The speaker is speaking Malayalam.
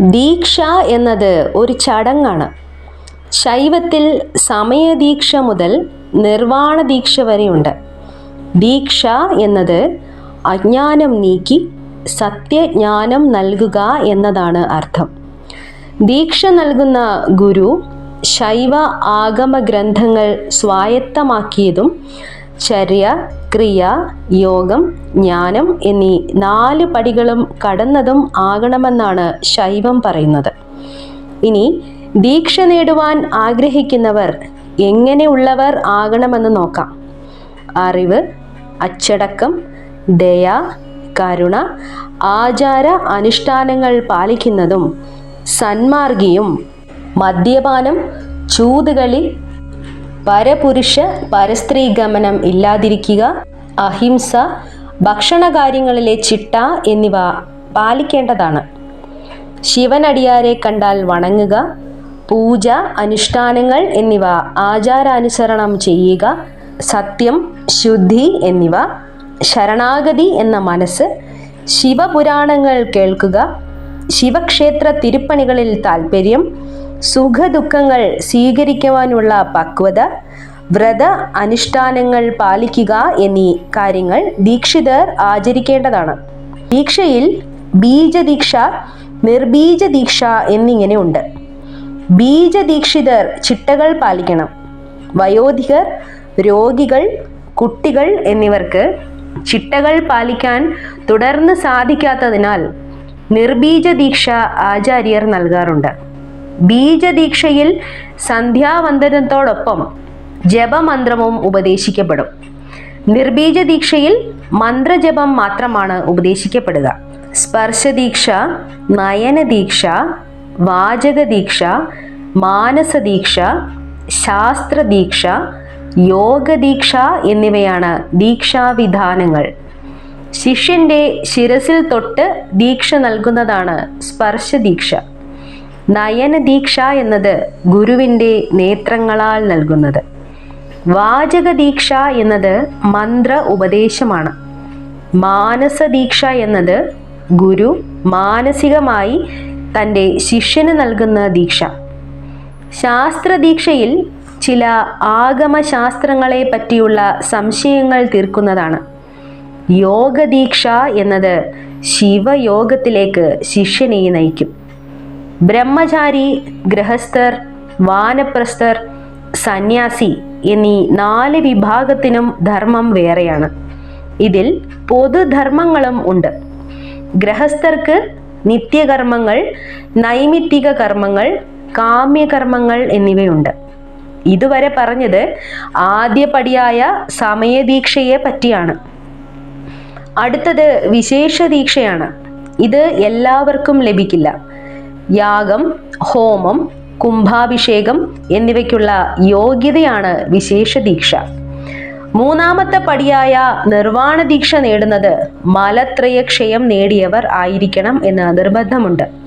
ദീക്ഷ എന്നത് ഒരു ചടങ്ങാണ്. ശൈവത്തിൽ സമയദീക്ഷ മുതൽ നിർവാണ ദീക്ഷ വരെയുണ്ട്. ദീക്ഷ എന്നത് അജ്ഞാനം നീക്കി സത്യജ്ഞാനം നൽകുക എന്നതാണ് അർത്ഥം. ദീക്ഷ നൽകുന്ന ഗുരു ശൈവ ആഗമ ഗ്രന്ഥങ്ങൾ സ്വായത്തമാക്കിയതും ചര്യ ക്രിയ യോഗം ജ്ഞാനം എന്നീ നാല് പടികളും കടന്നതും ആകണമെന്നാണ് ശൈവം പറയുന്നത്. ഇനി ദീക്ഷ നേടുവാൻ ആഗ്രഹിക്കുന്നവർ എങ്ങനെയുള്ളവർ ആകണമെന്ന് നോക്കാം. അറിവ് അച്ചടക്കം ദയ കരുണ ആചാര അനുഷ്ഠാനങ്ങൾ പാലിക്കുന്നതും സന്മാർഗിയും മദ്യപാനം ചൂതുകളി പരപുരുഷ പരസ്ത്രീ ഗമനം ഇല്ലാതിരിക്കുക അഹിംസ ഭക്ഷണകാര്യങ്ങളിലെ ചിട്ട എന്നിവ പാലിക്കേണ്ടതാണ്. ശിവനടിയാരെ കണ്ടാൽ വണങ്ങുക പൂജ അനുഷ്ഠാനങ്ങൾ എന്നിവ ആചാരാനുസരണം ചെയ്യുക സത്യം ശുദ്ധി എന്നിവ ശരണാഗതി എന്ന മനസ്സ് ശിവപുരാണങ്ങൾ കേൾക്കുക ശിവക്ഷേത്ര തിരുപ്പണികളിൽ താൽപ്പര്യം സുഖദുഃഖങ്ങൾ സ്വീകരിക്കുവാനുള്ള പക്വത വ്രത അനുഷ്ഠാനങ്ങൾ പാലിക്കുക എന്നീ കാര്യങ്ങൾ ദീക്ഷിതർ ആചരിക്കേണ്ടതാണ്. ദീക്ഷയിൽ ബീജദീക്ഷ നിർബീജദീക്ഷ എന്നിങ്ങനെ ഉണ്ട്. ബീജദീക്ഷിതർ ചിട്ടകൾ പാലിക്കണം. വയോധികർ രോഗികൾ കുട്ടികൾ എന്നിവർക്ക് ചിട്ടകൾ പാലിക്കാൻ തുടർന്ന് സാധിക്കാത്തതിനാൽ നിർബീജദീക്ഷ ആചാര്യർ നൽകാറുണ്ട്. ബീജദീക്ഷയിൽ സന്ധ്യാവന്ദനത്തോടൊപ്പം ജപമന്ത്രവും ഉപദേശിക്കപ്പെടും. നിർബീജദീക്ഷയിൽ മന്ത്രജപം മാത്രമാണ് ഉപദേശിക്കപ്പെടുക. സ്പർശദീക്ഷ നയനദീക്ഷ വാചകദീക്ഷ മാനസദീക്ഷ ശാസ്ത്രദീക്ഷ യോഗദീക്ഷ എന്നിവയാണ് ദീക്ഷാവിധാനങ്ങൾ. ശിഷ്യന്റെ ശിരസിൽ തൊട്ട് ദീക്ഷ നൽകുന്നതാണ് സ്പർശദീക്ഷ. നയനദീക്ഷ എന്നത് ഗുരുവിന്റെ നേത്രങ്ങളാൽ നൽകുന്നത്. വാചകദീക്ഷ എന്നത് മന്ത്ര ഉപദേശമാണ്. മാനസദീക്ഷ എന്നത് ഗുരു മാനസികമായി തന്റെ ശിഷ്യന് നൽകുന്ന ദീക്ഷ. ശാസ്ത്രദീക്ഷയിൽ ചില ആഗമശാസ്ത്രങ്ങളെ പറ്റിയുള്ള സംശയങ്ങൾ തീർക്കുന്നതാണ്. യോഗദീക്ഷ എന്നത് ശിവയോഗത്തിലേക്ക് ശിഷ്യനെ നയിക്കും. ബ്രഹ്മചാരി ഗൃഹസ്ഥർ വാനപ്രസ്ഥർ സന്യാസി എന്നീ നാല് വിഭാഗത്തിനും ധർമ്മം വേറെയാണ്. ഇതിൽ പൊതുധർമ്മങ്ങളും ഉണ്ട്. ഗൃഹസ്ഥർക്ക് നിത്യകർമ്മങ്ങൾ നൈമിത്തിക കർമ്മങ്ങൾ കാമ്യകർമ്മങ്ങൾ എന്നിവയുണ്ട്. ഇതുവരെ പറഞ്ഞത് ആദ്യപടിയായ സമയദീക്ഷയെ പറ്റിയാണ്. അടുത്തത് വിശേഷ ദീക്ഷയാണ് ഇത് എല്ലാവർക്കും ലഭിക്കില്ല. യാഗം ഹോമം കുംഭാഭിഷേകം എന്നിവയ്ക്കുള്ള യോഗ്യതയാണ് വിശേഷ ദീക്ഷ. മൂന്നാമത്തെ പടിയായ നിർവാണ ദീക്ഷ നേടുന്നത് മലത്രയക്ഷയം നേടിയവർ ആയിരിക്കണം എന്ന് നിർബന്ധമുണ്ട്.